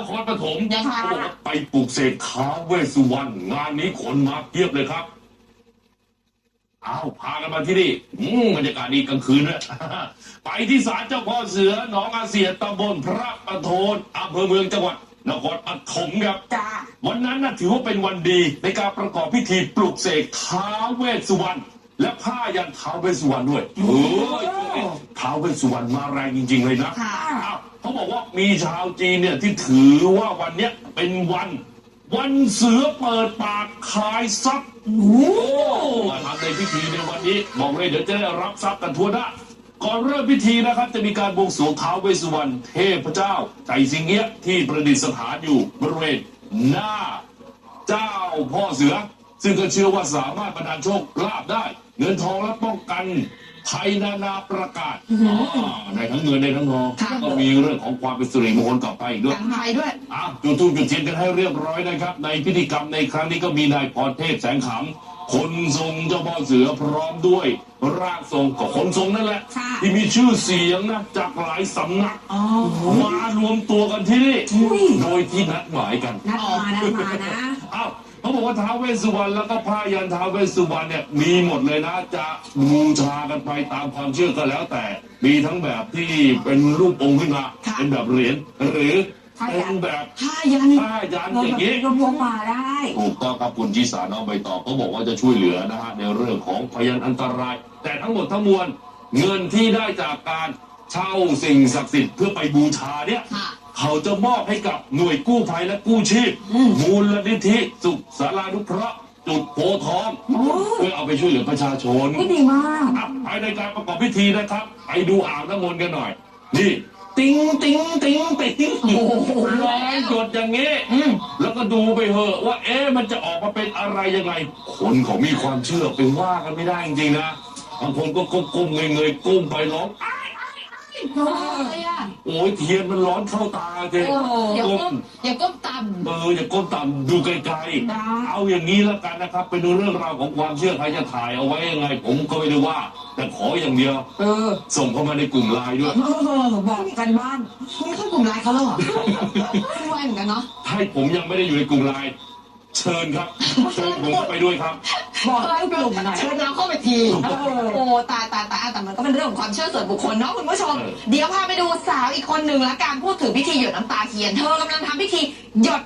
นครปฐมยังไงเขาบอกว่าไปปลูกเสกท้าวเวสสุวรรณงานนี้คนมาเพียบเลยครับ อ้าวพากันมาที่นี่อืมบรรยากาศดีกลางคืนด้วย ไปที่ศาลเจ้าพ่อเสือหนองอาเสียตำบลพระประโทนอำเภอเมืองจังหวัดนครปฐมครับ จ้าวันนั้นนะถือว่าเป็นวันดีในการประกอบพิธีปลุกเสกท้าวเวสสุวรรณและผ้ายันท้าวเวสสุวรรณด้วยเออท้าวเวสสุวรรณมาแรงจริง ๆ เลยนะ ค่ะอ้าว เขาบอกว่ามีชาวจีนเนี่ยที่ถือว่าวันเนี้ยเป็นวัน วันเสือเปิดปากขายทรัพย์โอ้มาทำในพิธีในวันนี้บอกเลยเดี๋ยวจะได้รับทรัพย์กันทั่วหน้าก่อนเริ่มพิธีนะครับจะมีการบวงสรวงท้าวเวสสุวรรณเทพเจ้าใจสิงเงี้ยที่ประดิษฐานอยู่บริเวณหน้า เจ้าพ่อเสือ ซึ่งก็เชื่อว่าสามารถประทาโชคลาภได้ เงินทองและป้องกัน ภัยนานาประกาศอ๋อได้ทั้งเงินได้ทั้งทองค่ะ ก็มีเรื่องของความเป็นสิริมงคลกลับไปอีกด้วยหนังไทยด้วย อะจุดทูบจุดเทียนกันให้เรียบร้อยนะครับ ในพิธีกรรมในครั้งนี้ก็มีนายพรเทพแสงขำคนทรงเจ้าพ่อเสือพร้อมด้วย ร่างทรงกับคนทรงนั่นแหละ ค่ะ ที่มีชื่อเสียงนะจากหลายสำนัก อ๋อมารวมตัวกันที่นี่อุ้ยโดยที่นัดหมายกันนัดมานัดมานะ อ้าวเขา บอกว่าท้าวเวสสุวรรณแล้วก็ผ้ายันท้าวเวสสุวรรณเนี่ยมีหมดเลยนะ จะบูชากันไปตามความเชื่อก็แล้วแต่ มีทั้งแบบที่เป็นรูปองค์ขึ้นมาค่ะเป็นแบบเหรียญหรือผ้ายัเป็นนแบบผ้ายันผ้ายันเราอแบย่าบงนี้รวมพวงมาได้ถูกต้องครับคุณจีสาน้องใบตองเขาบอกว่าจะช่วยเหลือนะฮะในเรื่องของพยันอันตราย แต่ทั้งหมดทั้งมวลเงินที่ได้จากการเช่าสิ่งศักดิ์สิทธิ์เพื่อไปบูชาเนี่ยค่ะ เขาจะมอบให้กับหน่วยกู้ภัยและกู้ชีพอืมมูลนิธิสุขสารานุเคราะห์จุดโพธิ์ทอง โอ้ เพื่อเอาไปช่วยเหลือประชาชนไม่ดีมาก อะภายในการประกอบพิธีนะครับ ไปดูอ่างน้ำมนต์กันหน่อย นี่ ติ้งติ้งติ้งติ้งโอ้โห ร้อยหยดอย่างนี้ อืม แล้วก็ดูไปเหอะว่าเอ๊ะมันจะออกมาเป็นอะไรยังไง คนเขามีความเชื่อไปว่ากันไม่ได้จริงๆนะบางคนก็ก้มๆเงยๆก้มไปร้องอ้า ยอ้ายอ้ายโอ้ยอะโอ้ยเทียนมันร้อนเข้าตาเจ๊โอ้โหอย่าก้ก้มมอย่าก้มต่เอออย่าก้มต่ำดูไกลได้ๆเอาอย่างนี้แล้วกันนะครับ ไปดูเรื่องราวของความเชื่อใครจะถ่ายเอาไว้ยังไง ผมก็ไม่ได้ว่า แต่ขออย่างเดียว เออ ส่งเข้ามาในกลุ่มไลน์ด้วยเออบอกกันบ้านนี่เข้ากลุ่มไลน์เขาแล้วเหรอำช่วยเหมือนกันเนาะถ้าผมยังไม่ได้อยู่ในกลุ่มไลน์เชิญครับเชิญผมเข้าไปด้วยครับ บอกให้กลุ่มหน่อย เชิญเราเข้าไปทีเออโอ้ตายตายตายแต่มันก็เป็นเรื่องของความเชื่อส่วนบุคคลเนาะคุณผู้ชมเออเดี๋ยวพาไปดูสาวอีกคนหนึ่งละการพูดถึงพิธีหยดน้ำตาเทียน เธอกำลังทำพิธีหยด